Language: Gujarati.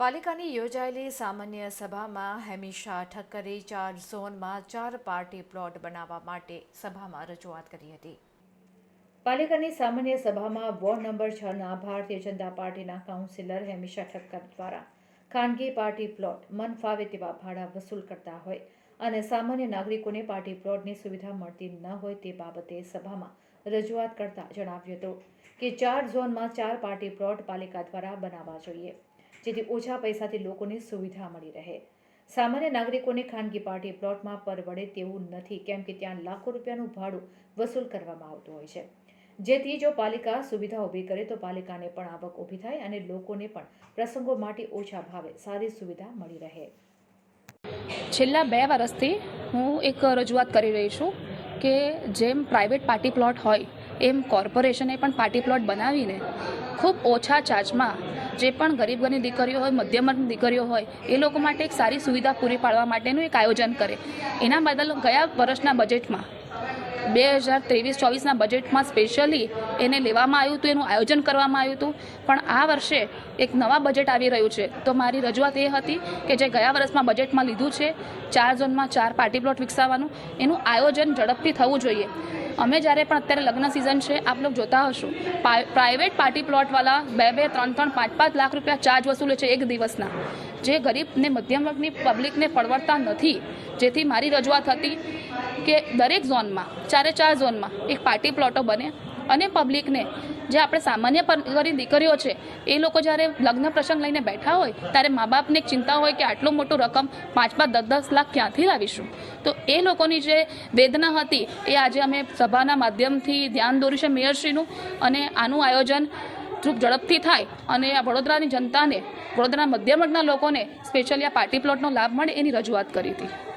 પાલિકાની યોજાયેલી સામાન્ય સભામાં હેમિશા ઠક્કરે ચાર ઝોનમાં ચાર પાર્ટી પ્લોટ બનાવવા માટે સભામાં રજૂઆત કરી હતી. પાલિકાની સામાન્ય સભામાં વોર્ડ નંબર છના ભારતીય જનતા પાર્ટીના કાઉન્સિલર હેમિશા ઠક્કર દ્વારા ખાનગી પાર્ટી પ્લોટ મન ફાવે તેવા ભાડા વસૂલ કરતા હોય અને સામાન્ય નાગરિકોને પાર્ટી પ્લોટની સુવિધા મળતી ન હોય તે બાબતે સભામાં રજૂઆત કરતા જણાવ્યું હતું. કે ચાર ઝોનમાં ચાર પાર્ટી પ્લોટ પાલિકા દ્વારા બનાવવા જોઈએ, જેથી ઓછા પૈસાથી લોકોને સુવિધા મળી રહે. સામાન્ય નાગરિકોને ખાનગી પાર્ટી પ્લોટમાં પરવડે તેવું નથી, કેમ કે ત્યાં લાખો રૂપિયાનું ભાડું વસૂલ કરવામાં આવતું હોય છે. જેથી જો પાલિકા સુવિધા ઊભી કરે, તો પાલિકાને પણ આવક ઊભી થાય અને લોકોને પણ પ્રસંગો માટે ઓછા ભાવે સારી સુવિધા મળી રહે. છેલ્લા બે વર્ષથી હું એક રજૂઆત કરી રહી છું કે જેમ પ્રાઇવેટ પાર્ટી પ્લોટ હોય એમ કોર્પોરેશને પણ પાર્ટી પ્લોટ બનાવીને ખૂબ ઓછા ચાર્જમાં જે પણ ગરીબ ગરીબ દીકરીઓ હોય મધ્યમ દીકરીઓ હોય, એ લોકો માટે એક સારી સુવિધા પૂરી પાડવા માટેનું એક આયોજન કરે. એના બદલ ગયા વર્ષના બજેટમાં, બે હજાર ત્રેવીસ ચોવીસના બજેટમાં સ્પેશિયલી એને લેવામાં આવ્યું હતું, એનું આયોજન કરવામાં આવ્યું હતું. પણ આ વર્ષે એક નવા બજેટ આવી રહ્યું છે. તો મારી રજૂઆત એ હતી કે જે ગયા વર્ષમાં બજેટમાં લીધું છે, ચાર ઝોનમાં ચાર પાર્ટી પ્લોટ વિકસાવવાનું, એનું આયોજન ઝડપથી થવું જોઈએ. અમે જ્યારે પણ અત્યારે લગ્ન સિઝન છે, આપ લોકો જોતા હશો. પ્રાઇવેટ પાર્ટી પ્લોટવાળા બે બે, ત્રણ ત્રણ, પાંચ પાંચ લાખ રૂપિયા ચાર્જ વસૂલે છે એક દિવસના. જે ગરીબ ને મધ્યમ વર્ગની પબ્લિકને પરવડતા નથી, જેથી મારી રજૂઆત હતી કે દરેક ઝોનમાં ચારે ચાર ઝોનમાં એક પાર્ટી પ્લોટો બને. અને પબ્લિકને જે આપણે સામાન્ય ગરીબ દીકરીઓ છે, એ લોકો જ્યારે લગ્ન પ્રસંગ લઈને બેઠા હોય, ત્યારે મા બાપને ચિંતા હોય કે આટલું મોટું રકમ પાંચ પાંચ દસ દસ લાખ ક્યાંથી લાવીશું? તો એ લોકોની જે વેદના હતી, એ આજે અમે સભાના માધ્યમથી ધ્યાન દોર્યું છે મેયરશ્રીનું, અને આનું આયોજન ખૂબ ઝડપથી થાય, અને વડોદરાની જનતાને, વડોદરાના મધ્યમ વર્ગના લોકોને સ્પેશિયલી આ પાર્ટી પ્લોટનો લાભ મળે એની રજૂઆત કરી હતી.